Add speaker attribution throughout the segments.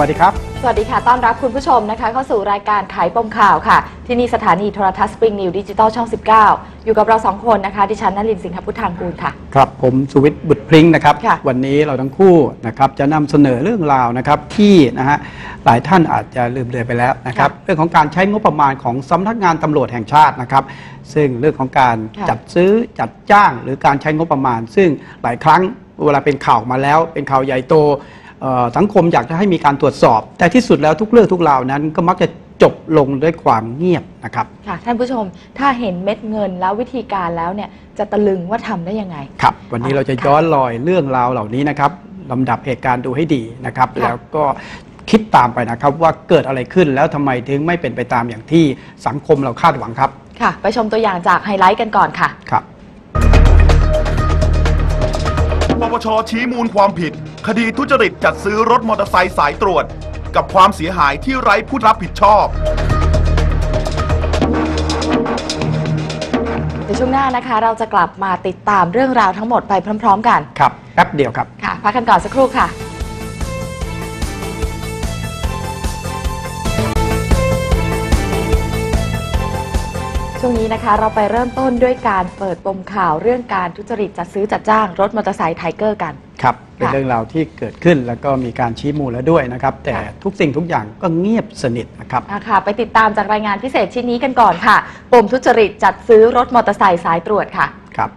Speaker 1: วัสดีครับ
Speaker 2: สวัสดีค่ะ ต้อนรับคุณผู้ชมนะคะ เข้าสู่รายการไขปมข่าวค่ะ ที่นี่สถานีโทรทัศน์สปริงนิวดิจิตอลช่อง 19 อยู่กับเราสองคนนะคะ ดิฉันนลินทร์สิงหพุทธางกูลค่ะ
Speaker 1: ครับผมสุวิทย์บุตรพริ้งนะครับ
Speaker 2: ค่ะ
Speaker 1: วันนี้เราทั้งคู่นะครับจะนำเสนอเรื่องราวนะครับที่นะฮะหลายท่านอาจจะลืมเลยไปแล้วนะครับ เรื่องของการใช้งบประมาณของสำนักงานตำรวจแห่งชาตินะครับ ซึ่งเรื่องของการ
Speaker 2: ค่ะ
Speaker 1: จัดซื้อจัดจ้างหรือการใช้งบประมาณ ซึ่งหลายครั้งเวลาเป็นข่าวมาแล้ว เป็นข่าวใหญ่โตเอ่อ สังคมอยากจะให้มีการตรวจสอบ แต่ที่สุดแล้วทุกเรื่องทุกราวนั้น ก็มักจะจบลงด้วยความเงียบนะครับ
Speaker 2: ค่ะท่านผู้ชมถ้าเห็นเม็ดเงินแล้ววิธีการแล้วเนี่ยจะตะลึงว่าทำได้ยังไง
Speaker 1: ครับ วันนี้เราจะย้อนรอยเรื่องราวเหล่านี้นะครับลำดับเหตุการณ์ดูให้ดีนะครับ
Speaker 2: ค่ะ
Speaker 1: แล้วก็คิดตามไปนะครับว่าเกิดอะไรขึ้นแล้วทำไมถึงไม่เป็นไปตามอย่างที่สังคมเราคาดหวังครับ
Speaker 2: ค่ะ ไปชมตัวอย่างจากไฮไลท์กันก่อนค่ะ
Speaker 1: ครับ
Speaker 3: ปปชชี้มูลความผิด คดีทุจริตจัดซื้อรถมอเตอร์ไซค์สายตรวจ กับความเสียหายที่ไร้ผู้รับผิดชอบ
Speaker 2: เดี๋ยวช่วงหน้านะคะ เราจะกลับมาติดตามเรื่องราวทั้งหมดไปพร้อม ๆ กัน
Speaker 1: ครับ แป๊บเดียวครับ
Speaker 2: ค่ะพักกันก่อนสักครู่ค่ะ ช่วงนี้นะคะ เราไปเริ่มต้นด้วยการเปิดปมข่าวเรื่องการทุจริตจัดซื้อจัดจ้างรถมอเตอร์ไซค์ไทเกอร์กัน
Speaker 1: ครับ เป็น
Speaker 2: ค่ะ
Speaker 1: เรื่องราวที่เกิดขึ้นแล้วก็มีการชี้มูลแล้วด้วยนะครับ แต่
Speaker 2: ค่ะ
Speaker 1: ทุกสิ่งทุกอย่างก็เงียบสนิทนะครับ
Speaker 2: อะค่ะ ไปติดตามจากรายงานพิเศษชิ้นนี้กันก่อนค่ะ ปมทุจริตจัดซื้อรถมอเตอร์ไซค์สายตรวจค่ะ
Speaker 1: ครับ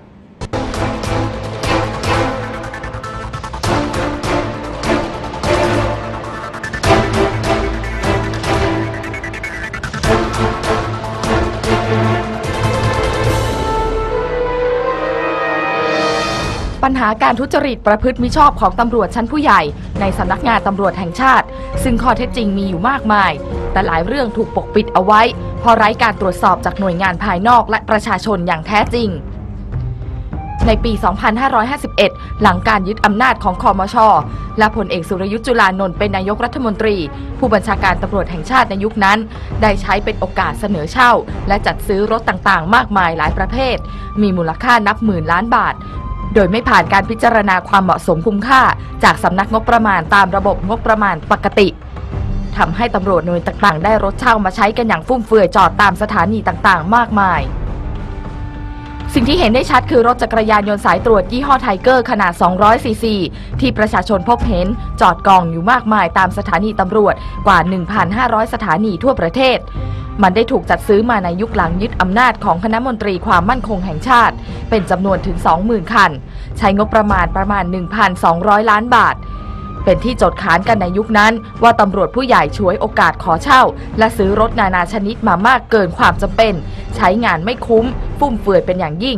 Speaker 2: ปัญหาการทุจริตประพฤติมิชอบของตำรวจชั้นผู้ใหญ่ ในสำนักงานตำรวจแห่งชาติ ซึ่งข้อเท็จจริงมีอยู่มากมาย แต่หลายเรื่องถูกปกปิดเอาไว้เพราะไร้การตรวจสอบจากหน่วยงานภายนอกและประชาชนอย่างแท้จริงในปี 2551 หลังการยึดอำนาจของคอมช และพลเอกสุรยุทธ์จุลานนท์เป็นนายกรัฐมนตรี ผู้บัญชาการตำรวจแห่งชาติในยุคนั้น ได้ใช้เป็นโอกาสเสนอเช่า และจัดซื้อรถต่างๆ มากมายหลายประเภท มีมูลค่านับหมื่นล้านบาท โดยไม่ผ่านการพิจารณาความเหมาะสมคุ้มค่า จากสำนักงบประมาณตามระบบงบประมาณปกติทำให้ตำรวจหน่วยต่างๆ ได้รถเช่ามาใช้กันอย่างฟุ่มเฟือยจอดตามสถานีต่างๆ มากมาย สิ่งที่เห็นได้ชัดคือรถจักรยานยนต์สายตรวจยี่ห้อไทเกอร์ขนาด 200 ซีซี ที่ประชาชนพบเห็นจอดกองอยู่มากมายตามสถานีตำรวจกว่า 1,500 สถานีทั่วประเทศ มันได้ถูกจัดซื้อมาในยุคหลังยึดอำนาจของคณะมนตรีความมั่นคงแห่งชาติ เป็นจำนวนถึง 20,000 คัน ใช้งบประมาณประมาณ 1,200 ล้านบาท เป็นที่โจดขานกันในยุคนั้น ว่าตำรวจผู้ใหญ่ช่วยโอกาสขอเช่า และซื้อรถนานาชนิดมามากเกินความจำเป็น ใช้งานไม่คุ้ม ฟุ่มเฟือยเป็นอย่างยิ่ง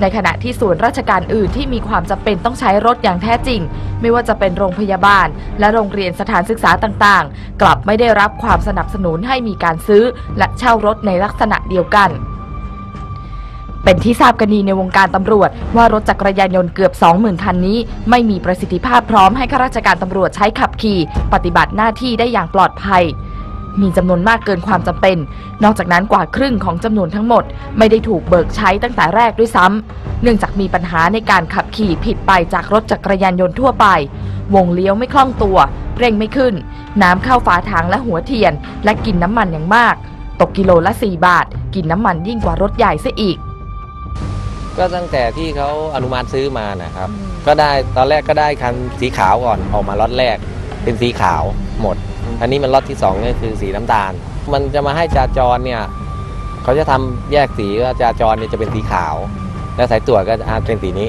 Speaker 2: ในขณะที่ส่วนราชการอื่นที่มีความจำเป็นต้องใช้รถอย่างแท้จริง ไม่ว่าจะเป็นโรงพยาบาล และโรงเรียนสถานศึกษาต่างๆ กลับไม่ได้รับความสนับสนุนให้มีการซื้อ และเช่ารถในลักษณะเดียวกัน เป็นที่ทราบกันดีในวงการตำรวจ ว่ารถจักรยานยนต์เกือบ 20,000 คันนี้ ไม่มีประสิทธิภาพพร้อมให้ข้าราชการตำรวจใช้ขับขี่ ปฏิบัติหน้าที่ได้อย่างปลอดภัย มีจำนวนมากเกินความจำเป็น นอกจากนั้นกว่าครึ่งของจำนวนทั้งหมด ไม่ได้ถูกเบิกใช้ตั้งแต่แรกด้วยซ้ำเนื่องจากมีปัญหาในการขับขี่ผิดไปจากรถจักรยานยนต์ทั่วไป วงเลี้ยวไม่คล่องตัว เร่งไม่ขึ้น น้ำเข้าฝาถังและหัวเทียน และกินน้ำมันอย่างมาก ตกกิโลละ 4 บาท กินน้ำมันยิ่งกว่ารถใหญ่ซะอีก
Speaker 4: ก็ตั้งแต่ที่เขาอนุมัติซื้อมานะครับ
Speaker 2: อืม
Speaker 4: ก็ได้ตอนแรกก็ได้คันสีขาวก่อนออกมาล็อตแรก เป็นสีขาวหมด อันนี้มันล็อตที่สองก็คือสีน้ำตาล มันจะมาให้จราจรเนี่ยเขาจะทำแยกสีว่าจราจรเนี่ยจะเป็นสีขาว แล้วสายตรวจก็จะเป็นสีนี้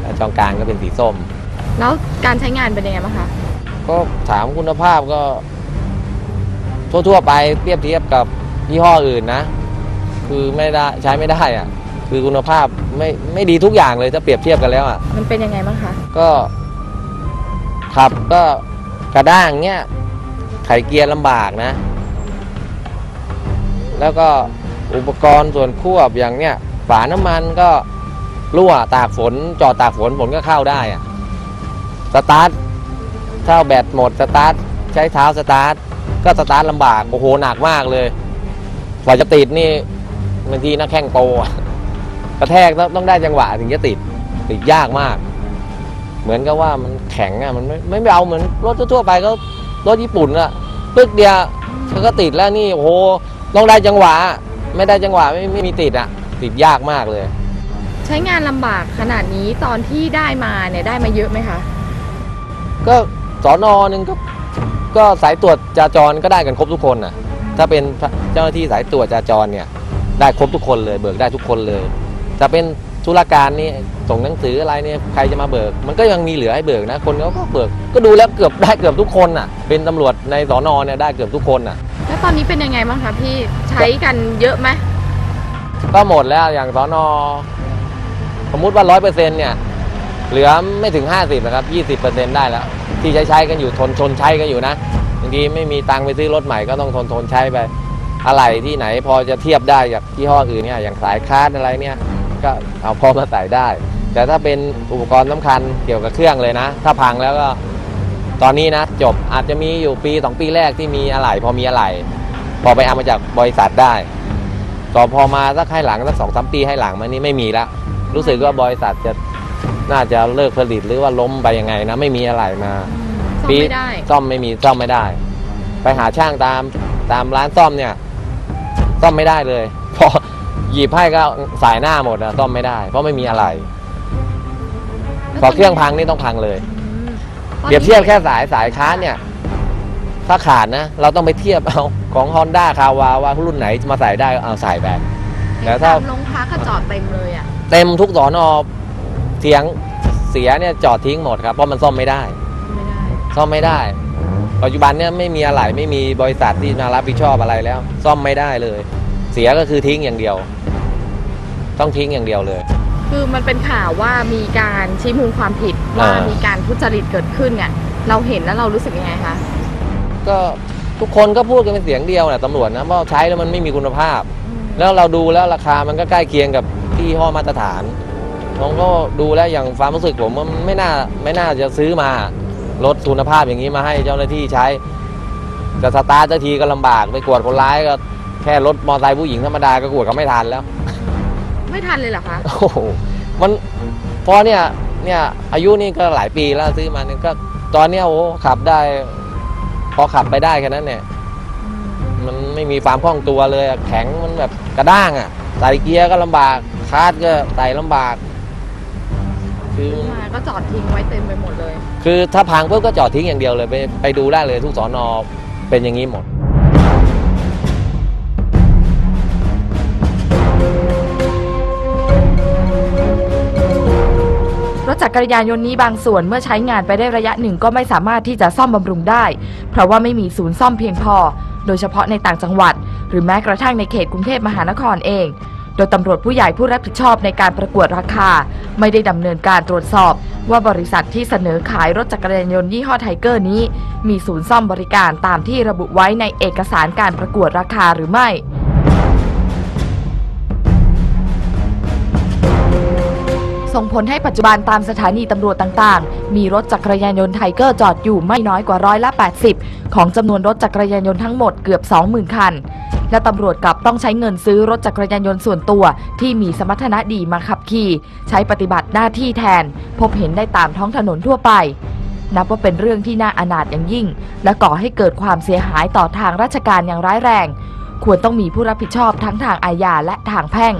Speaker 4: แล้วจองกลางก็เป็นสีส้ม
Speaker 2: แล้วการใช้งานเป็นยังไงบ้างคะ
Speaker 4: ก็ถามคุณภาพก็ทั่วๆไปเทียบเทียบกับยี่ห้ออื่นนะ คือไม่ได้ใช้ไม่ได้อะ คือคุณภาพไม่ไม่ดีทุกอย่างเลยถ้าเปรียบเทียบกันแล้วอะ
Speaker 2: มันเป็นยังไงบ้างคะ
Speaker 4: ก็ขับก็กระด้างเนี้ยไขเกียร์ลำบากนะ แล้วก็อุปกรณ์ส่วนควบอย่างเนี้ยฝาน้ำมันก็รั่วตากฝน จอดตากฝนฝนก็เข้าได้อะสตาร์ทถ้าแบตหมดสตาร์ทใช้เท้าสตาร์ทก็สตาร์ทลำบาก โอ้โห หนักมากเลยกว่าจะติดนี่บางทีนักแข่งโปรอะ กระแทกต้องต้องได้จังหวะถึงจะติดติดยากมาก เหมือนกับว่ามันแข็งอะมันไม่ไม่เอาเหมือนรถทั่วๆไปก็รถญี่ปุ่นอะปึ๊กเดียวมันก็ติดแล้วนี่โอ้โหต้องได้จังหวะ ไม่ได้จังหวะไม่ไม่มีติดอะติดยากมากเลย
Speaker 2: ใช้งานลำบากขนาดนี้ตอนที่ได้มาเนี่ยได้มาเยอะไหมคะ
Speaker 4: ก็สอนอหนึ่งก็ก็สายตรวจจราจรก็ได้กันครบทุกคนน่ะ ถ้าเป็นเจ้าหน้าที่สายตรวจจราจรเนี่ย ได้ครบทุกคนเลย เบิกได้ทุกคนเลย จะเป็นธุรการนี่ส่งหนังสืออะไรเนี่ยใครจะมาเบิก มันก็ยังมีเหลือให้เบิกนะ คนเขาก็เบิก ก็ดูแล้วเกือบได้เกือบทุกคนน่ะ เป็นตำรวจในสอนอเนี่ยได้เกือบทุกคนน่ะ
Speaker 2: แล้วตอนนี้เป็นยังไงบ้างคะพี่ใช้กันเยอะไหม
Speaker 4: ก็หมดแล้วอย่างสอนอสมมุติว่าร้อยเปอร์เซ็นต์เนี่ยเหลือไม่ถึงห้าสิบนะครับยี่สิบเปอร์เซ็นต์ได้แล้ว ที่ใช้ใช้กันอยู่ทนชนใช้กันอยู่นะบางทีไม่มีตังค์ไปซื้อรถใหม่ก็ต้องทนทนใช้ไปอะไรที่ไหนพอจะเทียบได้กับที่ห้ออื่นเนี่ยอย่างสายคาร์ดอะไรเนี่ย ก็เอาพอมาใส่ได้ แต่ถ้าเป็นอุปกรณ์สำคัญเกี่ยวกับเครื่องเลยนะ ถ้าพังแล้วก็ตอนนี้นะจบอาจจะมีอยู่ปีสองปีแรกที่มีอะไหล่พอมีอะไหล่พอไปเอามาจากบริษัทได้ต่อพอมาสักให้หลังสักสองสามปีให้หลังมานี่ไม่มีแล้วรู้สึกว่าบริษัทจะน่าจะเลิกผลิตหรือว่าล้มไปยังไงนะไม่มีอะไรมา
Speaker 2: ซ่อมไม่ได้
Speaker 4: ซ่อมไม่มีซ่อมไม่ได้ ไปหาช่างตามตามร้านซ่อมเนี่ย ซ่อมไม่ได้เลยพอ หยิบให้ก็สายหน้าหมดนะซ่อมไม่ได้ เพราะไม่มีอะไร พอเครื่องพังนี่ต้องพังเลย
Speaker 2: อืม
Speaker 4: เปรียบเทียบแค่สายสายค้านเนี่ย ถ้าขาดนะ เราต้องไปเทียบเอาของ Honda คาวาว่ารุ่นไหนมาใส่ได้ก็เอาใส่ไปแต่ถ้า
Speaker 2: ตมลงพักก็จอดเต็มเลยอะ
Speaker 4: เต็มทุกสอนอเสียงเสียเนี่ยจอดทิ้งหมดครับ เพราะมันซ่อมไม่ได้
Speaker 2: ไม่ได้
Speaker 4: ซ่อมไม่ได้ ปัจจุบันเนี่ยไม่มีอะไรไม่มีบริษัทที่มารับผิดชอบอะไรแล้ว ซ่อมไม่ได้เลย เสียก็คือทิ้งอย่างเดียว ต้องทิ้งอย่างเดียวเลย
Speaker 2: คือมันเป็นข่าวว่ามีการชี้มูลความผิดว่า
Speaker 4: อ่ามี
Speaker 2: มีการทุจริตเกิดขึ้นเนี่ยเราเห็นแล้วเรารู้สึกยังไงคะ
Speaker 4: ก็ทุกคนก็พูดกันเป็นเสียงเดียวนะตำรวจนะว่าใช้แล้วมันไม่มีคุณภาพ แล้วเราดูแล้วราคามันก็ใกล้เคียงกับที่ห้อมาตรฐานผมก็ดูแล้วอย่างความรู้สึกผมว่ามันไม่น่าไม่น่าจะซื้อมาลดคุณภาพอย่างนี้มาให้เจ้าหน้าที่ใช้จะสตาร์ทเจ้าทีก็ลำบากไปกวดคนร้ายก็แค่รถมอเตอร์ไซค์ผู้หญิงธรรมดาก็กวดก็ไม่ทันแล้ว
Speaker 2: ไม่ทันเลยเหรอคะ
Speaker 4: โอ้โหมันพอเนี่ยเนี่ยอายุนี่ก็หลายปีแล้วซื้อมาเนี่ยก็ตอนเนี้ยโอ้ขับได้ พอขับไปได้แค่นั้นเนี่ย มันไม่มีความคล่องตัวเลยอะแข็งมันแบบกระด้างอะใส่เกียร์ก็ลำบากคาร์ดก็ใส่ลำบาก คือ
Speaker 2: มาก็จอดทิ้งไว้เต็มไปหมดเลย
Speaker 4: คือถ้าพังปุ๊บก็จอดทิ้งอย่างเดียวเลย ไปไปดูได้เลยทุกสอนอเป็นอย่างนี้หมด
Speaker 2: จักรยานยนต์นี้บางส่วนเมื่อใช้งานไปได้ระยะหนึ่งก็ไม่สามารถที่จะซ่อมบำรุงได้ เพราะว่าไม่มีศูนย์ซ่อมเพียงพอ โดยเฉพาะในต่างจังหวัด หรือแม้กระทั่งในเขตกรุงเทพมหานครเอง โดยตำรวจผู้ใหญ่ผู้รับผิดชอบในการประกวดราคา ไม่ได้ดำเนินการตรวจสอบ ว่าบริษัทที่เสนอขายรถจักรยานยนต์ยี่ห้อไทเกอร์นี้ มีศูนย์ซ่อมบริการตามที่ระบุไว้ในเอกสารการประกวดราคาหรือไม่ ส่งผลให้ปัจจุบันตามสถานีตำรวจต่างๆ มีรถจักรยานยนต์ไทเกอร์จอดอยู่ไม่น้อยกว่าร้อยละ 80 ของจำนวนรถจักรยานยนต์ทั้งหมดเกือบ 20,000 คัน และตำรวจกลับต้องใช้เงินซื้อรถจักรยานยนต์ส่วนตัว ที่มีสมรรถนะดีมาขับขี่ ใช้ปฏิบัติหน้าที่แทน พบเห็นได้ตามท้องถนนทั่วไปนับว่าเป็นเรื่องที่น่าอนาถอย่างยิ่ง และก่อให้เกิดความเสียหายต่อทางราชการอย่างร้ายแรง ควรต้องมีผู้รับผิดชอบทั้งทางอาญาและทางแพ่ง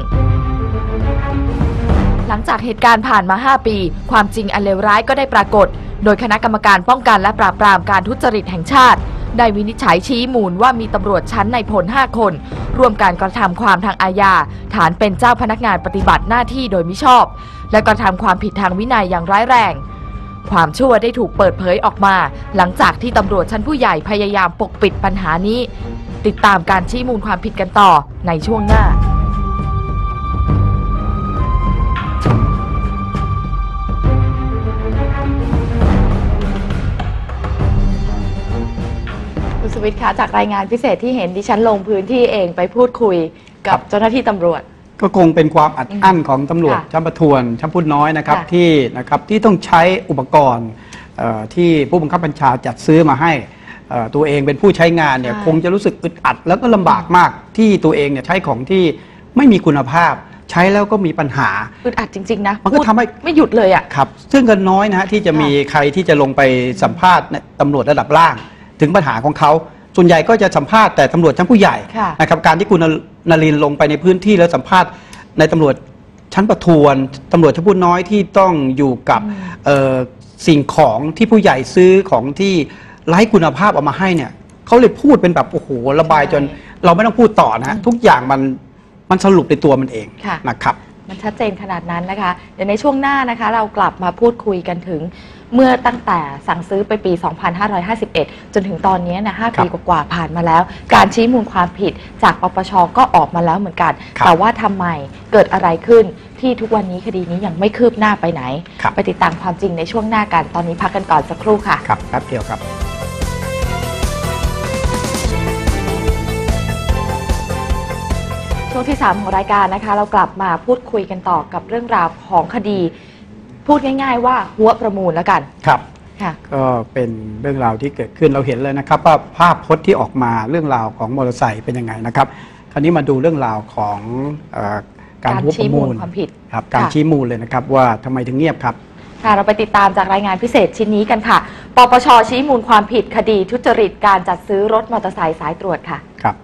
Speaker 2: หลังจากเหตุการณ์ผ่านมา 5 ปี ความจริงอันเลวร้ายก็ได้ปรากฏ โดยคณะกรรมการป้องกันและปราบปรามการทุจริตแห่งชาติ ได้วินิจฉัยชี้มูลว่ามีตำรวจชั้นในพล 5 คน ร่วมการกระทำความทางอาญา ฐานเป็นเจ้าพนักงานปฏิบัติหน้าที่โดยมิชอบ และกระทำความผิดทางวินัยอย่างร้ายแรง ความชั่วได้ถูกเปิดเผยออกมา หลังจากที่ตำรวจชั้นผู้ใหญ่พยายามปกปิดปัญหานี้ ติดตามการชี้มูลความผิดกันต่อในช่วงหน้า วิทย์คะจากรายงานพิเศษที่เห็นดิฉันลงพื้นที่เองไปพูดคุยกับเจ้าหน้าที่ตำรวจ
Speaker 1: ก็คงเป็นความอัดอั้นของตำรวจ
Speaker 2: ค่ะ
Speaker 1: ชั้นประทวนชั้นพูดน้อยนะครับ
Speaker 2: ค่ะ
Speaker 1: ที่นะครับที่ต้องใช้อุปกรณ์เอ่อที่ผู้บังคับบัญชาจัดซื้อมาให้เอ่อตัวเองเป็นผู้ใช้งานเนี่ย
Speaker 2: ใช่
Speaker 1: คงจะรู้สึกอึดอัด แล้วก็ลำบากมากที่ตัวเองเนี่ยใช้ของที่ไม่มีคุณภาพ ใช้แล้วก็มีปัญหา
Speaker 2: อึดอัดจริง ๆ นะ
Speaker 1: มันก็
Speaker 2: พูด
Speaker 1: ทำให้
Speaker 2: ไม่หยุดเลยอะ
Speaker 1: ครับซึ่งก็น้อยนะฮะที่จะมีใครที่จะลงไปสัมภาษณ์ในตำรวจระดับล่าง ถึงปัญหาของเขาส่วนใหญ่ก็จะสัมภาษณ์แต่ตำรวจชั้นผู้ใหญ่
Speaker 2: ค่ะ
Speaker 1: นะครับการที่คุณนรินทร์ลงไปในพื้นที่แล้วสัมภาษณ์ในตำรวจชั้นประทวนตำรวจชั้นผู้น้อยที่ต้องอยู่กับเอ่อสิ่งของที่ผู้ใหญ่ซื้อของที่ไร้คุณภาพเอามาให้เนี่ยเขาเลยพูดเป็นแบบโอ้โหระบายจนเราไม่ต้องพูดต่อนะฮะทุกอย่างมันมันสรุปในตัวมันเอง
Speaker 2: ค่ะ
Speaker 1: นะครับ
Speaker 2: มันชัดเจนขนาดนั้นนะคะ เดี๋ยวในช่วงหน้านะคะ เรากลับมาพูดคุยกันถึง เมื่อตั้งแต่สั่งซื้อไปปี 2551 จนถึงตอนนี้นะ
Speaker 1: ครั
Speaker 2: 5
Speaker 1: บ
Speaker 2: ปีกว่าๆผ่านมาแล้ว การชี้มูลความผิดจากปปชก็ออกมาแล้วเหมือนกัน
Speaker 1: ครับ
Speaker 2: แต่ว่าทำไมเกิดอะไรขึ้นที่ทุกวันนี้คดีนี้ยังไม่คืบหน้าไปไหน
Speaker 1: ครับ
Speaker 2: ไปติดตามความจริงในช่วงหน้ากันตอนนี้พักกันก่อนสักครู่ค่ะ
Speaker 1: ครับแป๊บเดียวครับ
Speaker 2: ช่วงที่ 3 ของรายการนะคะ เรากลับมาพูดคุยกันต่อกับเรื่องราวของคดี พูดง่าย ๆ ว่าหัวประมูลแล้วกัน
Speaker 1: ครับ
Speaker 2: ค่ะ
Speaker 1: ก็เป็นเรื่องราวที่เกิดขึ้นเราเห็นเลยนะครับ ว่าภาพพจน์ที่ออกมาเรื่องราวของมอเตอร์ไซค์เป็นยังไงนะครับ คราวนี้มาดูเรื่องราวของเออการ
Speaker 2: การ
Speaker 1: หัวป
Speaker 2: ชี้
Speaker 1: ระ
Speaker 2: มู
Speaker 1: มู
Speaker 2: ล
Speaker 1: ล
Speaker 2: ความผิด
Speaker 1: ครับการ
Speaker 2: ค่ะ
Speaker 1: ชี้มูลเลยนะครับว่าทำไมถึงเงียบครับ
Speaker 2: ค่ะเราไปติดตามจากรายงานพิเศษชิ้นนี้กันค่ะ ปปชชี้มูลความผิดคดีทุจริตการจัดซื้อรถมอเตอร์ไซค์สายตรวจค่ะ
Speaker 1: ครับ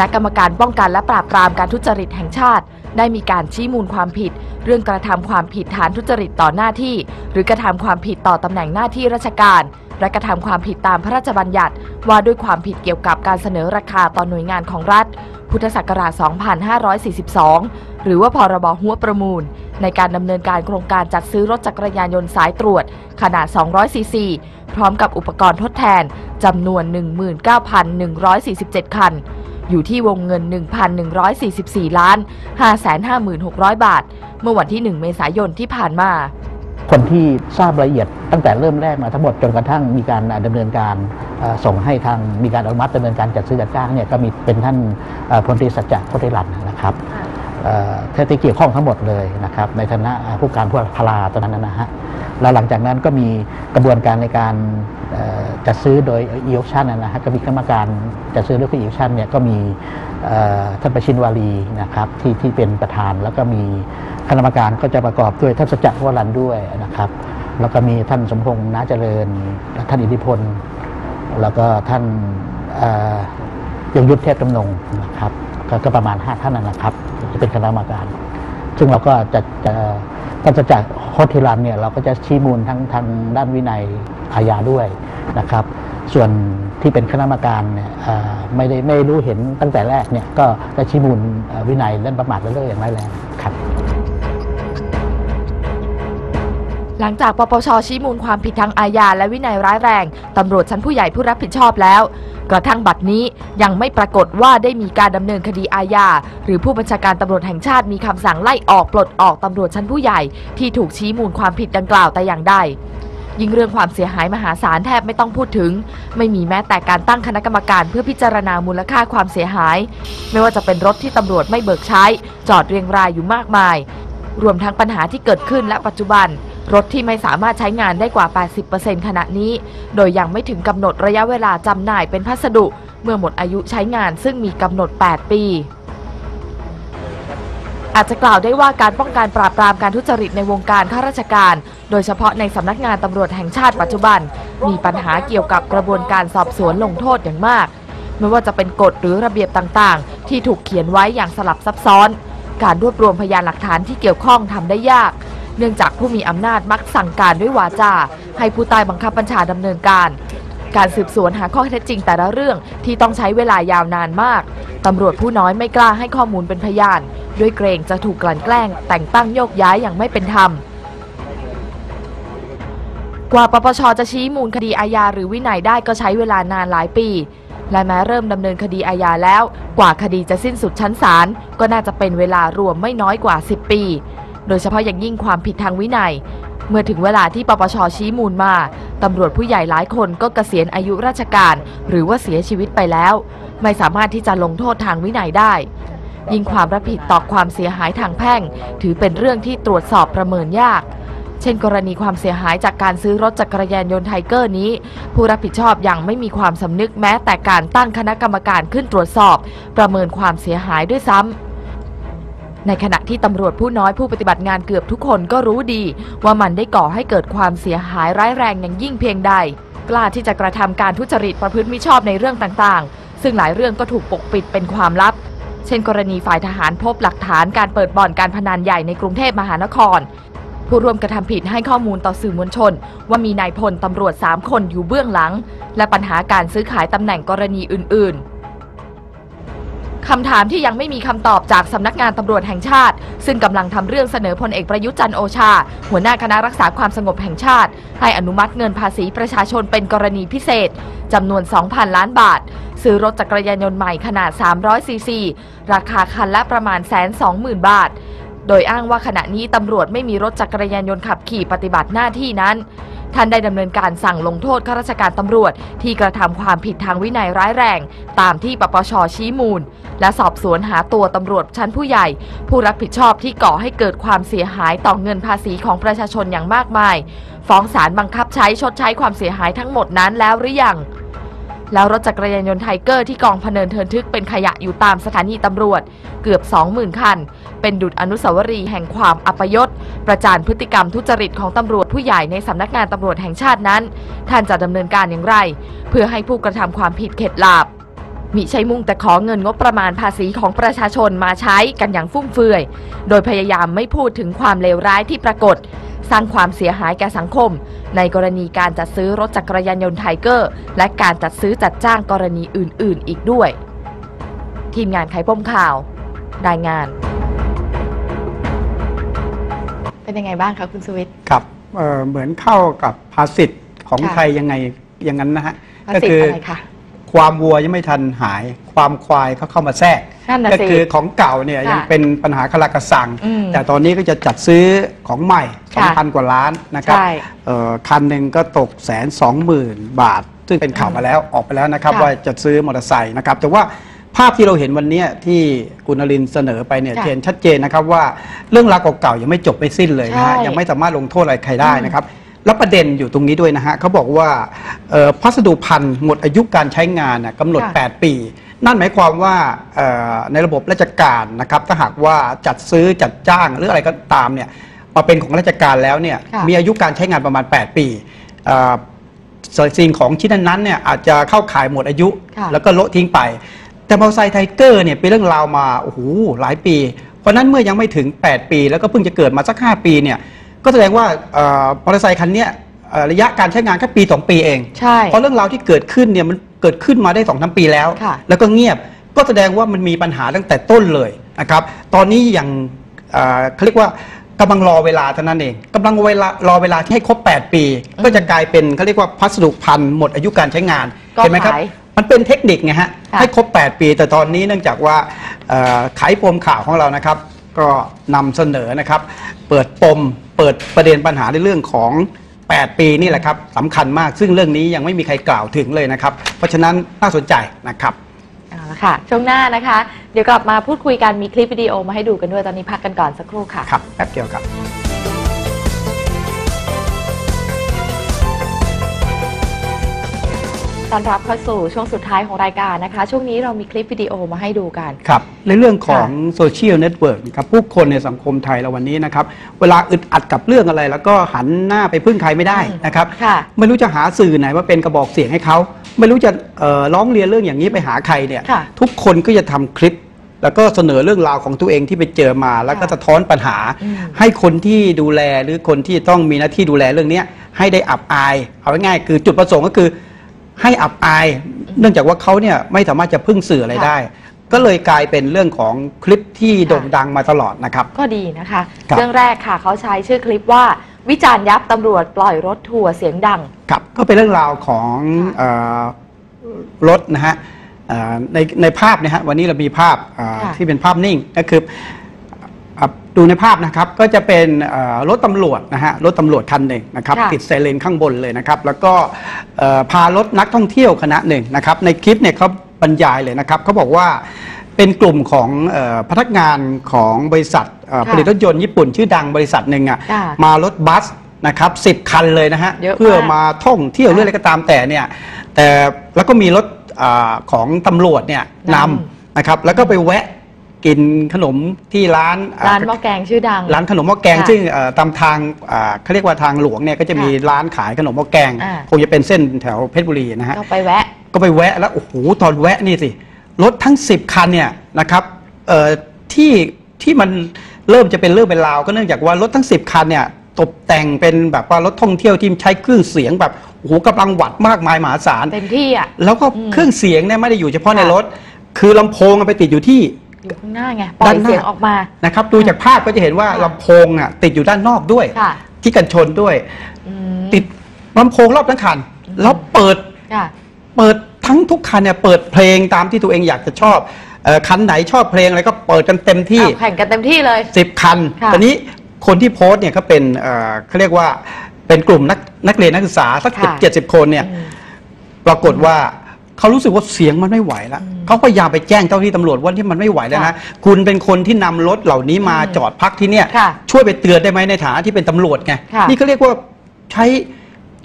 Speaker 2: ณะกรรมการป้องกันและปราบปรามการทุจริตแห่งชาติ ได้มีการชี้มูลความผิด เรื่องกระทำความผิดฐานทุจริตต่อหน้าที่ หรือกระทำความผิดต่อตำแหน่งหน้าที่ราชการ และกระทำความผิดตามพระราชบัญญัติ ว่าด้วยความผิดเกี่ยวกับการเสนอราคาต่อหน่วยงานของรัฐ พุทธศักราช 2542 หรือว่าพรบหัวประมูล ในการดำเนินการโครงการจัดซื้อรถจักรยานยนต์สายตรวจ ขนาด 200 ซีซี พร้อมกับอุปกรณ์ทดแทนจำนวน 19,147 คัน อยู่ที่วงเงิน 1,144 ล้าน 556,000 บาท เมื่อวันที่ 1 เมษายนที่ผ่านมา
Speaker 5: คนที่ทราบรายละเอียดตั้งแต่เริ่มแรกมาทั้งหมดจนกระทั่งมีการดำเนินการส่งให้ทางมีการอนุมัติดำเนินการจัดซื้อจัดจ้างเนี่ยก็มีเป็นท่านพลตรีสัจจะโพลตรัตน์นะครับ เอ่อเท่าที่เกี่ยวข้องทั้งหมดเลยนะครับในฐานะผู้การผู้พลาตอนนั้นนะฮะแล้วหลังจากนั้นก็มีกระบวนการในการจัดซื้อโดย e o p t i o n นะฮะก็มีกรรมการจัดซื้อด้วย e o p t i o n เนี่ยก็มีท่านประชินวารีนะครับที่ที่เป็นประธาน แล้วก็มีคณะกรรมการก็จะประกอบด้วยท่านสัจจวรันด้วยนะครับ แล้วก็มีท่านสมพงษ์นาเจริญ ท่านอิทธิพล แล้วก็ท่านยงยุทธเทพจำนงนะครับ ก็ก็ประมาณ 5 ท่านนะนะครับ จะเป็นคณะกรรมการ ซึ่งเราก็จะจะท่าจะจากโคตรทีรันเนี่ยเราก็จะชี้มูลทั้งทางด้านวินัยอาญาด้วยนะครับ ส่วนที่เป็นคณะกรรมการเนี่ยไม่ได้ไม่รู้เห็นตั้งแต่แรกเนี่ยก็จะชี้มูลวินัยเล่นประมาทเลินเล่ออย่างร้ายแรงครับ
Speaker 2: หลังจากปปชชี้มูลความผิดทางอาญาและวินัยร้ายแรง ตำรวจชั้นผู้ใหญ่ผู้รับผิดชอบแล้ว กระทั่งบัดนี้ยังไม่ปรากฏว่าได้มีการดำเนินคดีอาญาหรือผู้บัญชาการตำรวจแห่งชาติมีคำสั่งไล่ออกปลดออกตำรวจชั้นผู้ใหญ่ที่ถูกชี้มูลความผิดดังกล่าวแต่อย่างใดยิ่งเรื่องความเสียหายมหาศาลแทบไม่ต้องพูดถึง ไม่มีแม้แต่การตั้งคณะกรรมการเพื่อพิจารณามูลค่าความเสียหาย ไม่ว่าจะเป็นรถที่ตำรวจไม่เบิกใช้ จอดเรียงรายอยู่มากมาย รวมทั้งปัญหาที่เกิดขึ้นและปัจจุบัน รถที่ไม่สามารถใช้งานได้กว่า 80%ขณะนี้ โดยยังไม่ถึงกำหนดระยะเวลาจำหน่ายเป็นพัสดุ เมื่อหมดอายุใช้งานซึ่งมีกำหนด 8 ปี อาจจะกล่าวได้ว่าการป้องกันปราบปรามการทุจริตในวงการข้าราชการ โดยเฉพาะในสำนักงานตำรวจแห่งชาติปัจจุบัน มีปัญหาเกี่ยวกับกระบวนการสอบสวนลงโทษอย่างมาก ไม่ว่าจะเป็นกฎหรือระเบียบต่างๆ ที่ถูกเขียนไว้อย่างสลับซับซ้อน การรวบรวมพยานหลักฐานที่เกี่ยวข้องทำได้ยาก เนื่องจากผู้มีอำนาจมักสั่งการด้วยวาจา ให้ผู้ใต้บังคับบัญชาดำเนินการ การสืบสวนหาข้อเท็จจริงแต่ละเรื่องที่ต้องใช้เวลายาวนานมากตำรวจผู้น้อยไม่กล้าให้ข้อมูลเป็นพยาน ด้วยเกรงจะถูกกลั่นแกล้ง แต่งตั้งโยกย้ายอย่างไม่เป็นธรรมกว่าปปชจะชี้มูลคดีอาญาหรือวินัยได้ก็ใช้เวลานานหลายปี และแม้เริ่มดำเนินคดีอาญาแล้ว กว่าคดีจะสิ้นสุดชั้นศาลก็น่าจะเป็นเวลารวมไม่น้อยกว่า 10 ปี โดยเฉพาะอย่างยิ่งความผิดทางวินัย เมื่อถึงเวลาที่ปปชชี้มูลมาตำรวจผู้ใหญ่หลายคนก็เกษียณอายุราชการ หรือว่าเสียชีวิตไปแล้ว ไม่สามารถที่จะลงโทษทางวินัยได้ ยิ่งความรับผิดต่อความเสียหายทางแพ่ง ถือเป็นเรื่องที่ตรวจสอบประเมินยาก เช่น กรณีความเสียหายจากการซื้อรถจักรยานยนต์ไทเกอร์นี้ ผู้รับผิดชอบยังไม่มีความสำนึกแม้แต่การตั้งคณะกรรมการขึ้นตรวจสอบ ประเมินความเสียหายด้วยซ้ำ ในขณะที่ตำรวจผู้น้อยผู้ปฏิบัติงานเกือบทุกคนก็รู้ดี ว่ามันได้ก่อให้เกิดความเสียหายร้ายแรงอย่างยิ่งเพียงใด กล้าที่จะกระทำการทุจริตประพฤติมิชอบในเรื่องต่างๆ ซึ่งหลายเรื่องก็ถูกปกปิดเป็นความลับ เช่น กรณีฝ่ายทหารพบหลักฐานการเปิดบ่อนการพนันใหญ่ในกรุงเทพมหานคร ผู้ร่วมกระทำผิดให้ข้อมูลต่อสื่อมวลชน ว่ามีนายพลตำรวจ 3 คนอยู่เบื้องหลัง และปัญหาการซื้อขายตำแหน่งกรณีอื่น ๆ คำถามที่ยังไม่มีคำตอบจากสำนักงานตำรวจแห่งชาติ ซึ่งกำลังทำเรื่องเสนอพลเอกประยุทธ์จันโอชา หัวหน้าคณะรักษาความสงบแห่งชาติ ให้อนุมัติเงินภาษีประชาชนเป็นกรณีพิเศษจำนวน 2,000 ล้านบาท ซื้อรถจักรยานยนต์ใหม่ขนาด 300 ซีซี ราคาคันละประมาณแสนสองหมื่นบาท โดยอ้างว่าขณะนี้ตำรวจไม่มีรถจักรยานยนต์ขับขี่ปฏิบัติหน้าที่นั้น ท่านได้ดำเนินการสั่งลงโทษข้าราชการตำรวจ ที่กระทำความผิดทางวินัยร้ายแรง ตามที่ปปชชี้มูล และสอบสวนหาตัวตำรวจชั้นผู้ใหญ่ ผู้รับผิดชอบที่ก่อให้เกิดความเสียหายต่อเงินภาษีของประชาชนอย่างมากมาย ฟ้องศาลบังคับใช้ชดใช้ความเสียหายทั้งหมดนั้นแล้วหรือยัง แล้วรถจักรยานยนต์ไทเกอร์ที่กองพเนินเทินทึกเป็นขยะอยู่ตามสถานีตำรวจ เกือบ 20,000 คัน เป็นดุจอนุสาวรีย์แห่งความอัปยศ ประจานพฤติกรรมทุจริตของตำรวจผู้ใหญ่ในสำนักงานตำรวจแห่งชาตินั้น ท่านจะดำเนินการอย่างไร เพื่อให้ผู้กระทำความผิดเข็ดหลาบ มิใช่มุ่งแต่ขอเงินงบประมาณภาษีของประชาชนมาใช้กันอย่างฟุ่มเฟือย โดยพยายามไม่พูดถึงความเลวร้ายที่ปรากฏ สร้างความเสียหายแก่สังคม ในกรณีการจัดซื้อรถจักรยานยนต์ไทเกอร์ และการจัดซื้อจัดจ้างกรณีอื่น ๆ อีกด้วย ทีมงานไขป้มข่าว รายงาน เป็นยังไงบ้างคะคุณสวิทย์
Speaker 1: ครับเอ่อเหมือนเข้ากับภาษิตของ
Speaker 2: ค่ะ
Speaker 1: ไทยยังไงอย่างนั้นนะฮะ
Speaker 2: ภา
Speaker 1: ก็
Speaker 2: ษิต
Speaker 1: คือ
Speaker 2: อะไรคะ
Speaker 1: ความวัวยังไม่ทันหาย ความควายเขาเข้ามาแทรก
Speaker 2: นั่นน่ะ
Speaker 1: ก็
Speaker 2: สิ
Speaker 1: คือของเก่าเนี่ย
Speaker 2: ค่ะ
Speaker 1: ยังเป็นปัญหาคลากระสัง
Speaker 2: อืม
Speaker 1: แต่ตอนนี้ก็จะจัดซื้อของใหม่
Speaker 2: ค่ะ
Speaker 1: 2,000 กว่าล้านนะครับ
Speaker 2: ใช่
Speaker 1: เอ่อคันหนึ่งก็ตกแสนสองหมื่นบาท ซึ่งเป็นข่าวมาแล้วออกไปแล้วนะครับ
Speaker 2: ค่ะ
Speaker 1: ว่าจะซื้อมอเตอร์ไซค์นะครับ แต่ว่าภาพที่เราเห็นวันเนี้ยที่คุณนรินทร์เสนอไปเนี่ย
Speaker 2: ค่ะ
Speaker 1: เห็นชัดเจนนะครับว่าเรื่องราวเก่าๆยังไม่จบไม่สิ้นเลยนะฮะ
Speaker 2: ใช่
Speaker 1: ยังไม่สามารถลงโทษอะไรใครได้นะครับ แล้วประเด็นอยู่ตรงนี้ด้วยนะฮะเขาบอกว่าเอ่อพัสดุพันธุ์หมดอายุการใช้งานน่ะกำหนด
Speaker 2: ค่ะ
Speaker 1: 8ปี นั่นหมายความว่าเอ่อในระบบราชการนะครับถ้าหากว่าจัดซื้อจัดจ้างหรืออะไรก็ตามเนี่ยมาเป็นของราชการแล้วเนี่ย
Speaker 2: ค่ะ
Speaker 1: มีอายุการใช้งานประมาณ 8 ปีเอ่อสิ่งของชิ้นนั้นๆเนี่ยอาจจะเข้าข่ายหมดอายุ
Speaker 2: ค่ะ
Speaker 1: แล้วก็โละทิ้งไป แต่มอเตอร์ไซค์ไทเกอร์เนี่ยเป็นเรื่องราวมาโอ้โหหลายปี เพราะฉะนั้นเมื่อยังไม่ถึง 8 ปี แล้วก็เพิ่งจะเกิดมาสัก 5 ปีเนี่ย ก็แสดงว่าเอ่อมอเตอร์ไซค์คันเนี้ยเอ่อระยะการใช้งานแค่ปี 2 ปีเอง
Speaker 2: ใช่
Speaker 1: เพราะเรื่องราวที่เกิดขึ้นเนี่ยมันเกิดขึ้นมาได้2อสปีแล้ว
Speaker 2: ค่ะ
Speaker 1: แล้วก็เงียบก็แสดงว่ามันมีปัญหาตั้งแต่ต้นเลยนะครับตอนนี้อย่างเอ่อเขาเรียกว่ากำลังรอเวลาเท่านั้นเองกำลังเวลารอเวลาที่ให้ครบ 8 ปี ก็จะกลายเป็นเขาเรียกว่าพัสดุพันธุ์หมดอายุการใช้งาน
Speaker 2: ก็
Speaker 1: เห็นไหมครับ
Speaker 2: ขาย
Speaker 1: มันเป็นเทคนิคไงฮะ
Speaker 2: ค่ะ
Speaker 1: ให้ครบ 8 ปี แต่ตอนนี้เนื่องจากว่าเอ่อไขปมข่าวของเรานะครับ ก็นำเสนอนะครับ เปิดปมเปิดประเด็นปัญหาในเรื่องของ 8 ปีนี่แหละครับสำคัญมากซึ่งเรื่องนี้ยังไม่มีใครกล่าวถึงเลยนะครับ เพราะฉะนั้นน่าสนใจนะครับ
Speaker 2: เอาละค่ะ ช่วงหน้านะคะ เดี๋ยวกลับมาพูดคุยกันมีคลิปวิดีโอมาให้ดูกันด้วยตอนนี้พักกันก่อนสักครู่ค่ะ
Speaker 1: ครับแป๊บเดียวครับ
Speaker 2: ตอนรับเข้าสู่ช่วงสุดท้ายของรายการนะคะ ช่วงนี้เรามีคลิปวิดีโอมาให้ดูกัน
Speaker 1: ครับ ในเรื่องของโซเชียลเน็ตเวิร์กครับผู้คนในสังคมไทยเราวันนี้นะครับ เวลาอึดอัดกับเรื่องอะไร แล้วก็หันหน้าไปพึ่งใครไม่ได้นะครับ
Speaker 2: ค่ะ
Speaker 1: ไม่รู้จะหาสื่อไหนว่าเป็นกระบอกเสียงให้เขา ไม่รู้จะเอ่อร้องเรียนเรื่องอย่างนี้ไปหาใครเนี่ย
Speaker 2: ค่ะ
Speaker 1: ทุกคนก็จะทำคลิป แล้วก็เสนอเรื่องราวของตัวเองที่ไปเจอมา แล้วก็
Speaker 2: ค่ะ
Speaker 1: สะท้อนปัญหา
Speaker 2: อืม
Speaker 1: ให้คนที่ดูแลหรือคนที่ต้องมีหน้าที่ดูแลเรื่องเนี้ยให้ได้อับอาย เอาง่ายๆคือจุดประสงค์ก็คือ ให้อับอาย เนื่องจากว่าเขาเนี่ยไม่สามารถจะพึ่งสื่ออะไร
Speaker 2: ค่ะ
Speaker 1: ได้ ก็เลยกลายเป็นเรื่องของคลิปที่
Speaker 2: ค่ะ
Speaker 1: โด่งดังมาตลอดนะครับ
Speaker 2: ก็ดีนะคะ
Speaker 1: ครับ
Speaker 2: เรื่องแรกค่ะเขาใช้ชื่อคลิปว่า วิจารณ์ยับตำรวจปล่อยรถทัวร์เสียงดัง
Speaker 1: ครับก็เป็นเรื่องราวของ
Speaker 2: ค่ะ
Speaker 1: เอ่อรถนะฮะเอ่อในในภาพนะฮะวันนี้เรามีภาพเอ่อ
Speaker 2: ค่ะ
Speaker 1: ที่เป็นภาพนิ่งก็คือ อะดูในภาพนะครับก็จะเป็นเอ่อรถตำรวจนะฮะรถตำรวจคันหนึ่งนะครับ
Speaker 2: ค่ะ
Speaker 1: ติดไซเรนข้างบนเลยนะครับ แล้วก็เอ่อพารถนักท่องเที่ยวคณะหนึ่งนะครับ ในคลิปเนี่ยเขาบรรยายเลยนะครับเขาบอกว่าเป็นกลุ่มของเอ่อพนักงานของบริษัทเอ่อ
Speaker 2: ค่ะ
Speaker 1: ผลิตรถยนต์ญี่ปุ่นชื่อดังบริษัทหนึ่งอะ
Speaker 2: ค่ะ
Speaker 1: มารถบัสนะครับสิบคันเลยนะฮะ
Speaker 2: เยอะมาก
Speaker 1: เพื่อมาท่องเที่ยวเรื่องอะไรก็ตามแต่เนี่ยแต่แล้วก็มีรถอาของตำรวจเนี่ยนำนะครับแล้วก็ไปแวะ กินขนมที่ร้านอ่
Speaker 2: ร้านหม้อแกงชื่อดัง
Speaker 1: ร้านขนมหม้อแกง
Speaker 2: ค่ะ
Speaker 1: ซึ่งเอ่อตามทางอ่าเขาเรียกว่าทางหลวงเนี่ยก็จะมี
Speaker 2: ค่ะ
Speaker 1: ร้านขายขนมหม้อแกง
Speaker 2: อ่า
Speaker 1: คงจะเป็นเส้นแถวเพชรบุรีนะฮะ
Speaker 2: ก็ไปแวะ
Speaker 1: ก็ไปแวะแล้วโอ้โหตอนแวะนี่สิรถทั้ง 10 คันเนี่ยนะครับเอ่อที่ที่มันเริ่มจะเป็นเรื่องเป็นราว ก็เนื่องจากว่ารถทั้ง 10 คันเนี่ยตกแต่งเป็นแบบว่ารถท่องเที่ยวที่ใช้เครื่องเสียงแบบโอ้โหกำลังวัดมากมายมหาศาล
Speaker 2: เต็มที่อะ
Speaker 1: แล้วก็
Speaker 2: อืม
Speaker 1: เครื่องเสียงเนี่ยไม่ได้อยู่เฉพาะใน
Speaker 2: ค่ะ
Speaker 1: รถ คือลำโพงมันไปติดอยู่ที่
Speaker 2: อยู่ข้างหน้าไงปล่อย
Speaker 1: ด้านหน้า
Speaker 2: เสียงออกมา
Speaker 1: นะครับ ดูจากภาพก็จะเห็นว่า
Speaker 2: ค่ะ
Speaker 1: ลำโพงอะติดอยู่ด้านนอกด้วย
Speaker 2: ค่ะ
Speaker 1: ที่กันชนด้วย
Speaker 2: อืม
Speaker 1: ติดลำโพงรอบทั้งคัน แล้วเปิด
Speaker 2: ค่ะ
Speaker 1: เปิดทั้งทุกคันเนี่ยเปิดเพลงตามที่ตัวเองอยากจะชอบเอ่อคันไหนชอบเพลงอะไรก็เปิดกันเต็มที่
Speaker 2: อ้าวแข่งกันเต็มที่เลย
Speaker 1: 10คัน
Speaker 2: ค่ะ
Speaker 1: ตอนนี้คนที่โพสต์เนี่ยก็เป็นเอ่อเขาเรียกว่าเป็นกลุ่มนักนักเรียนนักศึกษาสัก
Speaker 2: ค่ะ
Speaker 1: เจ็ดสิบคนเนี่ย
Speaker 2: อืม
Speaker 1: ปรากฏว่า เขารู้สึกว่าเสียงมันไม่ไหวแล้ว
Speaker 2: อืม
Speaker 1: เขาพยายามไปแจ้งเจ้าหน้าที่ตำรวจว่าที่มันไม่ไหวแล้วนะ
Speaker 2: ค่ะ
Speaker 1: คุณเป็นคนที่นำรถเหล่านี้มา
Speaker 2: อืม
Speaker 1: จอดพักที่เนี่ย
Speaker 2: ค่ะ
Speaker 1: ช่วยไปเตือนได้ไหมในฐานะที่เป็นตำรวจไง
Speaker 2: ค่ะ
Speaker 1: นี่เขาเรียกว่าใช้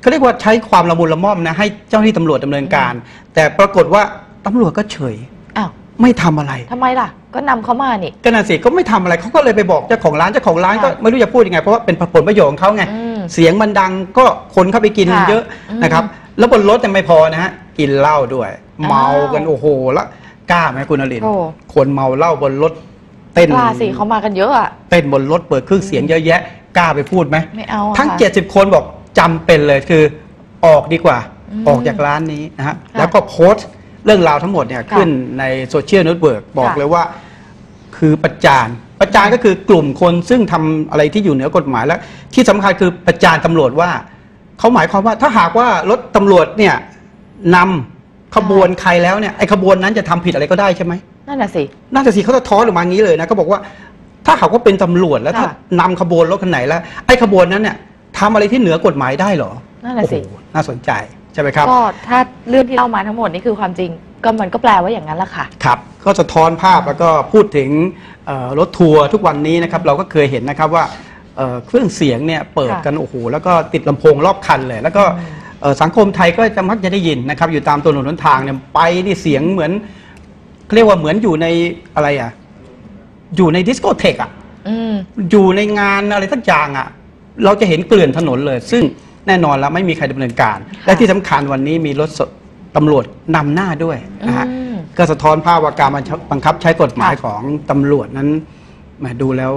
Speaker 1: เขาเรียกว่าใช้ความละมุนละม่อมนะให้เจ้าหน้าที่ตำรวจดำเนินการ แต่ปรากฏว่าตำรวจก็เฉย
Speaker 2: อ้าว
Speaker 1: ไม่ทำอะไร
Speaker 2: ทำไมล่ะ ก็นำเขามานี่
Speaker 1: ก็นั่นสิก็ไม่ทำอะไรเขาก็เลยไปบอกเจ้าของร้านเจ้าของร้าน
Speaker 2: ค่ะ
Speaker 1: ก็ไม่รู้จะพูดยังไงเพราะว่าเป็นผลประโยชน์ของเขาไง
Speaker 2: อืม
Speaker 1: เสียงมันดังก็คนเข้าไปกิน
Speaker 2: ค่ะ
Speaker 1: เยอะ
Speaker 2: อืม
Speaker 1: นะครับ แล้วบนรถยังไม่พอนะฮะ กินเหล้าด้วย เมากัน
Speaker 2: อ้าว
Speaker 1: โอ้โหแล้วกล้าไหมคุณอรินทร์
Speaker 2: โอ้
Speaker 1: คนเมาเหล้าบนรถเต้น
Speaker 2: กล้าสิเขามากันเยอะอะ
Speaker 1: เต้นบนรถเปิดเครื่องเสียงเยอะแยะกล้าไปพูดไหม
Speaker 2: ไม่เอาอะ
Speaker 1: ทั้ง
Speaker 2: ค่ะ
Speaker 1: 70 คนบอกจำเป็นเลยคือออกดีกว่า
Speaker 2: อืม
Speaker 1: ออกจากร้านนี้นะฮะ
Speaker 2: ค่ะ
Speaker 1: แล้วก็โพสต์เรื่องราวทั้งหมดเนี่ย
Speaker 2: ค่ะ
Speaker 1: ขึ้นในโซเชียลเน็ตเวิร์กบอก
Speaker 2: ค่ะ
Speaker 1: เลยว่า คือประจานประจานก็คือกลุ่มคนซึ่งทำอะไรที่อยู่เหนือกฎหมายแล้ว ที่สำคัญคือประจานตำรวจว่า เขาหมายความว่าถ้าหากว่ารถตำรวจเนี่ย นำขบวนใครแล้วเนี่ยไอ้ขบวนนั้นจะทำผิดอะไรก็ได้ใช่ไหม
Speaker 2: นั่นน่ะสิ
Speaker 1: น่าจะสิเขาจะท้อนออกมางี้เลยนะเขาบอกว่า ถ้าหากว่าเป็นตำรวจแล้วถ้า
Speaker 2: ค่ะ
Speaker 1: นำขบวนรถคันไหนแล้วไอ้ขบวนนั้นเนี่ยทำอะไรที่เหนือกฎหมายได้เหรอ
Speaker 2: นั่นน่ะสิ
Speaker 1: โอ้โหน่าสนใจใช่ไหมครับ
Speaker 2: ก็ถ้าเรื่องที่เล่ามาทั้งหมดนี่คือความจริง ก็มันก็แปลว่าอย่างนั้นแหละค่ะ
Speaker 1: ครับก็สะท้อนภาพแล้วก็พูดถึงเอ่อรถทัวร์ทุกวันนี้นะครับเราก็เคยเห็นนะครับว่าเอ่อเครื่องเสียงเนี่ยเปิดกันโอ้โหแล้วก็ติดลำโพงรอบคันเลย แล้วก็เอ่อ สังคมไทยก็จะมักจะได้ยินนะครับ อยู่ตามตัวถนนหนทางเนี่ยไปนี่เสียงเหมือนเขาเรียกว่าเหมือนอยู่ในอะไรอะ อยู่ในดิสโกเทกอะ
Speaker 2: อืม
Speaker 1: อยู่ในงานอะไรสักอย่างอะ เราจะเห็นเกลื่อนถนนเลย ซึ่งแน่นอนแล้วไม่มีใครดำเนินการ
Speaker 2: ค่ะ
Speaker 1: และที่สำคัญวันนี้มีรถสตำรวจนำหน้าด้วยนะฮะ
Speaker 2: อืม
Speaker 1: ก็สะท้อนภาพว่าการบังคับใช้กฎหมาย
Speaker 2: ค่ะ
Speaker 1: ของตำรวจนั้นแหมดูแล้ว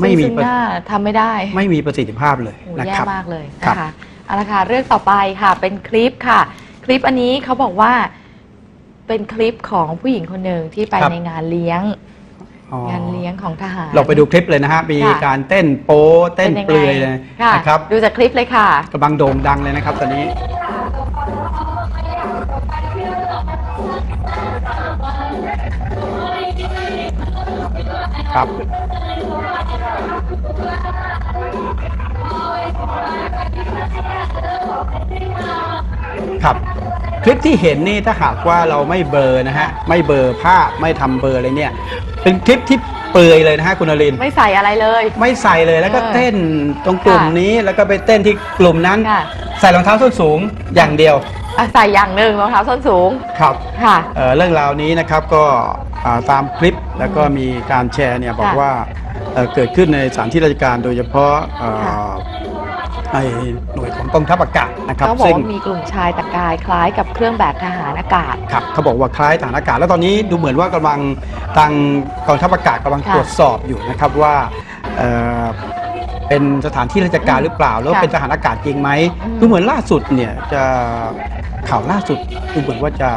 Speaker 1: ไม่มี
Speaker 2: ซึ่ง
Speaker 1: ประ
Speaker 2: หน้าทำไม่ได้
Speaker 1: ไม่มีประสิทธิภาพเลย
Speaker 2: โอ้
Speaker 1: นะ
Speaker 2: แย่
Speaker 1: ครับ
Speaker 2: มากเลย
Speaker 1: ครั
Speaker 2: นะ
Speaker 1: บ
Speaker 2: คะ เอาละค่ะเรื่องต่อไปค่ะ เป็นคลิปค่ะ คลิปอันนี้เขาบอกว่าเป็นคลิปของผู้หญิงคนหนึ่งที่ไป
Speaker 1: ครับ
Speaker 2: ในงานเลี้ยง
Speaker 1: อ๋อ งา
Speaker 2: นเลี้ยงของทหาร
Speaker 1: เราไปดูคลิปเลยนะฮะ มี
Speaker 2: ค่ะ
Speaker 1: การเต้นโป๊เต้น
Speaker 2: ป็ยัง
Speaker 1: เป
Speaker 2: ไง
Speaker 1: ลือยเลย
Speaker 2: ค่ะ
Speaker 1: นะครับ
Speaker 2: ดูจากคลิปเลยค่ะ
Speaker 1: กำลังโด่งดังเลยนะครับตอนนี้ ครับ ครับคลิปที่เห็นนี่ถ้าหากว่าเราไม่เบลอร์นะฮะ ไม่เบลอร์ภาพไม่ทำเบลอร์เลยเนี่ย เป็นคลิปที่เปลือยเลยนะฮะคุณนรินทร์
Speaker 2: ไม่ใส่อะไรเลย
Speaker 1: ไม่ใส่เลยแล้วก็
Speaker 2: เออ
Speaker 1: เต้นตรงกลุ่ม
Speaker 2: ค่ะ
Speaker 1: นี้แล้วก็ไปเต้นที่กลุ่มนั้น
Speaker 2: ค่ะ
Speaker 1: ใส่รองเท้าส้นสูงอย่างเดียว
Speaker 2: อะใส่อย่างหนึ่งรองเท้าส้นสูง
Speaker 1: ครับ
Speaker 2: ค่ะ
Speaker 1: เอ่อเรื่องราวนี้นะครับก็อ่าตามคลิปแล้วก็มีการแชร์เนี่ยบอก
Speaker 2: ค่ะ
Speaker 1: ว่าเอ่อเกิดขึ้นในสถานที่ราชการโดยเฉพาะเอ่อ
Speaker 2: ค่ะ
Speaker 1: ในหน่วยของกองทัพอากาศนะครับ
Speaker 2: เขาบอก
Speaker 1: ซึ่ง
Speaker 2: ว่ามีกลุ่มชายแต่งกายคล้ายกับเครื่องแบบทหารอากาศ
Speaker 1: ครับเขาบอกว่าคล้ายทหารอากาศ แล้วตอนนี้ดูเหมือนว่ากำลังทางกองทัพอากาศกำลัง
Speaker 2: ค่ะ
Speaker 1: ตรวจสอบอยู่นะครับว่าเอ่อ เป็นสถานที่ราชการหรือเปล่า แล้ว
Speaker 2: ค่ะ
Speaker 1: เป็นทหารอากาศจริงไหม
Speaker 2: อืม
Speaker 1: ดูเหมือนล่าสุดเนี่ยจะข่าวล่าสุดดูเหมือนว่าจะ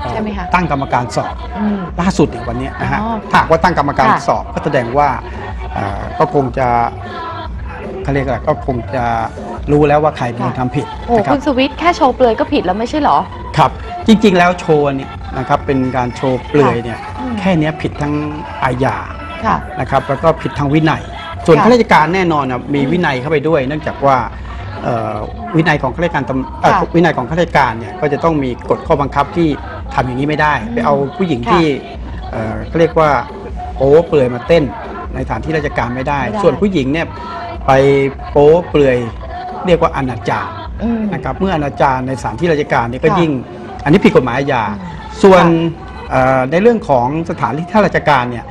Speaker 1: เอ่อ
Speaker 2: ใช่ไหมคะ
Speaker 1: ตั้งกรรมการสอบ
Speaker 2: อืม
Speaker 1: ล่าสุดเนี่ยวันเนี้ยนะฮะ
Speaker 2: อ๋อ
Speaker 1: ถ้าหากว่าตั้งกรรมการ
Speaker 2: ค่ะ
Speaker 1: สอบก็แสดงว่าเอ่อก็คงจะเขาเรียกอะไรก็คงจะรู้แล้วว่าใครเป็นคนทำผิด
Speaker 2: โอ้
Speaker 1: นะครั
Speaker 2: คุ
Speaker 1: บ
Speaker 2: ณสวิทย์แค่โชว์เปลือยก็ผิดแล้วไม่ใช่เหรอ
Speaker 1: ครับ จริง ๆ แล้วโชว์เนี่ยนะครับเป็นการโชว์เปลือยเนี่ย
Speaker 2: อืม
Speaker 1: แค่เนี้ยผิดทั้งอาญา
Speaker 2: ค่ะ
Speaker 1: นะครับแล้วก็ผิดทางวินัย ส่วน
Speaker 2: ค่ะ
Speaker 1: ข้าราชการแน่นอนนะมี
Speaker 2: อืม
Speaker 1: วินัยเข้าไปด้วย เนื่องจากว่าเอ่อวินัยของข้าราชการตำเอ่อ
Speaker 2: ค่ะ
Speaker 1: วินัยของข้าราชการเนี่ยก็จะต้องมีกฎข้อบังคับที่ทำอย่างนี้ไม่ได้
Speaker 2: อืม
Speaker 1: ไปเอาผู้หญิง
Speaker 2: ค่ะ
Speaker 1: ที่เอ่อเขาเรียกว่าโป๊เปลือยมาเต้นในสถานที่ราชการไม่ได้
Speaker 2: ไม่ได้
Speaker 1: ส่วนผู้หญิงเนี่ยไปโป๊เปลือยเรียกว่าอนาจาร
Speaker 2: อืม
Speaker 1: นะครับเมื่ออนาจารในสถานที่ราชการเนี่ยก็
Speaker 2: ค่ะ
Speaker 1: ยิ่งอันนี้ผิดกฎหมายอาญา
Speaker 2: อืม
Speaker 1: ส่วน
Speaker 2: ค่ะ
Speaker 1: เอ่อในเรื่องของสถานที่ราชการเนี่ย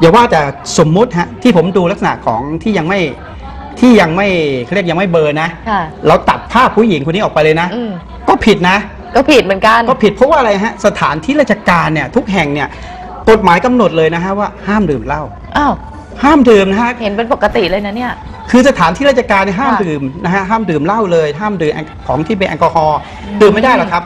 Speaker 1: อย่าว่าแต่สมมุติฮะที่ผมดูลักษณะของที่ยังไม่ที่ยังไม่เขาเรียกยังไม่เบลอร์นะ
Speaker 2: ค่ะ
Speaker 1: เราตัดภาพผู้หญิงคนนี้ออกไปเลยนะ
Speaker 2: อืม
Speaker 1: ก็ผิดนะ
Speaker 2: ก็ผิดเหมือนกัน
Speaker 1: ก็ผิดเพราะว่าอะไรฮะสถานที่ราชการเนี่ยทุกแห่งเนี่ยกฎหมายกำหนดเลยนะฮะว่าห้ามดื่มเหล้า
Speaker 2: อ้าว
Speaker 1: ห้ามดื่มนะฮะ
Speaker 2: เห็นเป็นปกติเลยนะเนี่ย
Speaker 1: คือสถานที่ราชการเนี่ยห้าม
Speaker 2: ค่ะ
Speaker 1: ดื่มนะฮะห้ามดื่มเหล้าเลย ห้ามดื่มแอลของที่เป็นแอลกอฮอล์ดื่มไม่ได้หรอกครับ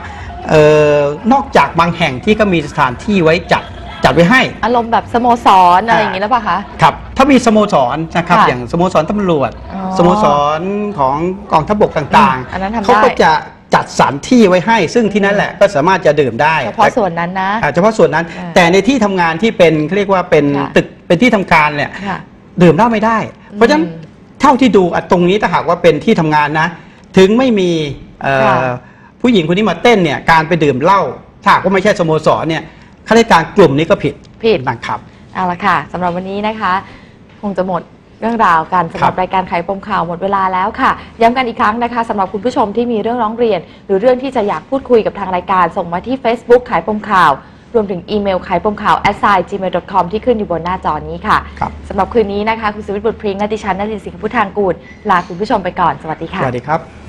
Speaker 1: เอ่อนอกจากบางแห่งที่ก็มีสถานที่ไว้จัด จัดไว้ให้
Speaker 2: อารมณ์แบบสโมสรอะไรอย่างนี้แล้วป่ะคะ
Speaker 1: ครับ ถ้ามีสโมสรนะครับ
Speaker 2: ค่ะ
Speaker 1: อย่างสโมสรตำรวจ
Speaker 2: อ๋อ
Speaker 1: สโมสรของกองทัพบกต่าง
Speaker 2: อืมอันนั้นทำได้
Speaker 1: เขาก็จะจัดสถานที่ไว้ให้ ซึ่งที่นั่นแหละก็สามารถจะดื่มได้
Speaker 2: เฉพาะส่วนนั้นนะ
Speaker 1: อ่าเฉพาะส่วนนั้น
Speaker 2: อ่า
Speaker 1: แต่ในที่ทำงานที่เป็นเขาเรียกว่าเป็น
Speaker 2: ค่ะ
Speaker 1: ตึกเป็นที่ทำการเนี่ย
Speaker 2: ค่ะ
Speaker 1: ดื่มเหล้าไม่ได้ เพราะฉะนั้น
Speaker 2: อืม
Speaker 1: เท่าที่ดูอะตรงนี้ถ้าหากว่าเป็นที่ทำงานนะ ถึงไม่มีเอ่อ
Speaker 2: ค่ะ
Speaker 1: ผู้หญิงคนนี้มาเต้นเนี่ยการไปดื่มเหล้าถ้าหากว่าไม่ใช่สโมสรเนี่ย ข้าราชการกลุ่มนี้ก็ผิด
Speaker 2: ผิด
Speaker 1: นะครับ
Speaker 2: เอาละค่ะสำหรับวันนี้นะคะ คงจะหมดเรื่องราวกันสำหรับ
Speaker 1: ครับ
Speaker 2: รายการไขปมข่าวหมดเวลาแล้วค่ะ ย้ำกันอีกครั้งนะคะสำหรับคุณผู้ชมที่มีเรื่องร้องเรียน หรือเรื่องที่จะอยากพูดคุยกับทางรายการส่งมาที่ Facebook ขายปมข่าว รวมถึงอีเมลขายปมข่าว a s s i g m a i l c o m ที่ขึ้นอยู่บนหน้าจอนี้ค่ะ
Speaker 1: ครับ
Speaker 2: สำหรับคืนนี้นะคะ คุณสุวิทย์บุตรพริงและดิฉันนลินสิงห์พุทธางกูลลาคุณผู้ชมไปก่อนสวัสดี
Speaker 1: ส
Speaker 2: ค่ะ
Speaker 1: วัสดีครับ